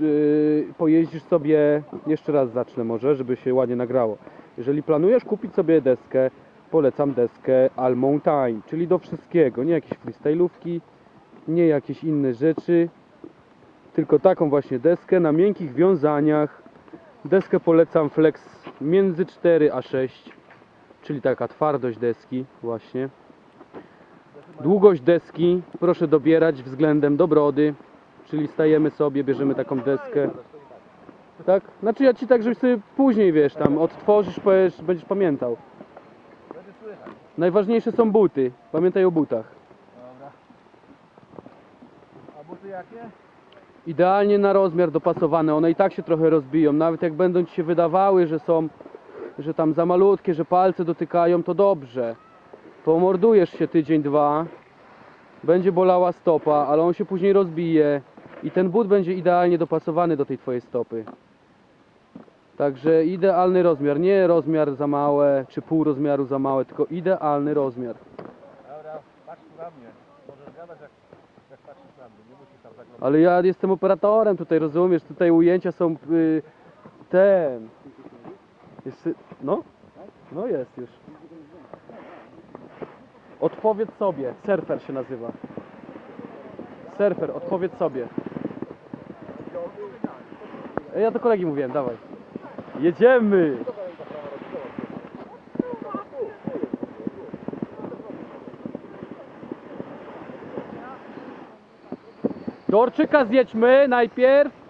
yy, pojeździsz sobie, jeszcze raz zacznę może, żeby się ładnie nagrało. Jeżeli planujesz kupić sobie deskę, polecam deskę All Mountain, czyli do wszystkiego, nie jakieś freestyle'ówki, nie jakieś inne rzeczy, tylko taką właśnie deskę na miękkich wiązaniach. Deskę polecam Flex między 4 a 6, czyli taka twardość deski właśnie. Długość deski proszę dobierać względem do brody, czyli stajemy sobie, bierzemy taką deskę. Tak? Znaczy ja ci tak, żebyś sobie później wiesz, tam odtworzysz, powiesz, będziesz pamiętał. Najważniejsze są buty. Pamiętaj o butach. Dobra. A buty jakie? Idealnie na rozmiar dopasowane. One i tak się trochę rozbiją. Nawet jak będą ci się wydawały, że są, że tam za malutkie, że palce dotykają, to dobrze. Pomordujesz się tydzień, dwa. Będzie bolała stopa, ale on się później rozbije. I ten but będzie idealnie dopasowany do tej twojej stopy. Także idealny rozmiar. Nie rozmiar za małe, czy pół rozmiaru za małe, tylko idealny rozmiar. Dobra, patrz tu na mnie. Możesz gadać jak, jak patrzysz na mnie. Nie musisz tam zaglądać. Ale ja jestem operatorem tutaj, rozumiesz? Tutaj ujęcia są y, ten. Jeszcze, no? No jest już. Odpowiedz sobie. Surfer się nazywa. Surfer, odpowiedz sobie. Ja do kolegi mówiłem, dawaj. Jedziemy! Dorczyka zjedźmy najpierw.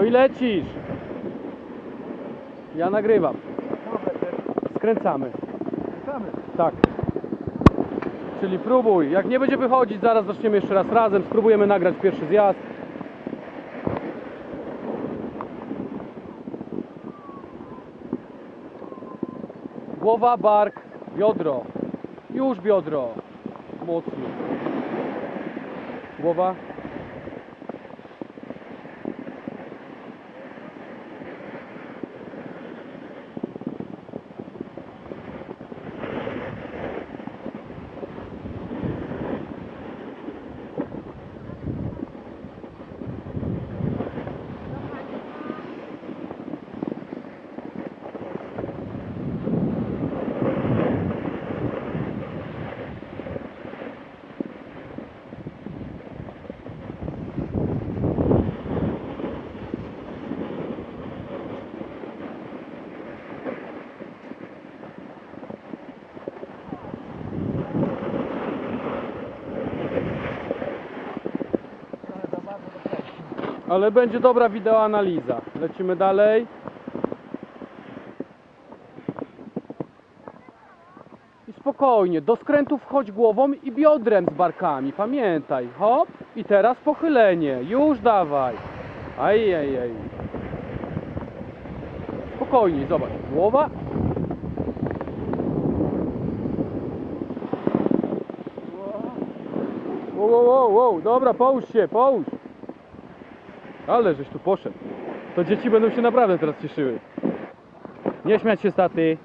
No i lecisz. Ja nagrywam. Skręcamy. Czekamy. Tak. Czyli próbuj. Jak nie będzie wychodzić, zaraz zaczniemy jeszcze raz razem. Spróbujemy nagrać pierwszy zjazd. Głowa, bark, biodro. Już biodro. Mocno. Głowa. Ale będzie dobra wideoanaliza. Lecimy dalej. I spokojnie, do skrętów wchodź głową i biodrem z barkami, pamiętaj. Hop, i teraz pochylenie. Już dawaj. Aj, aj, aj. Spokojnie, zobacz. Głowa. Wow, wow, wow. Dobra, połóż się, połóż. Ale żeś tu poszedł. To dzieci będą się naprawdę teraz cieszyły. Nie śmiać się staty.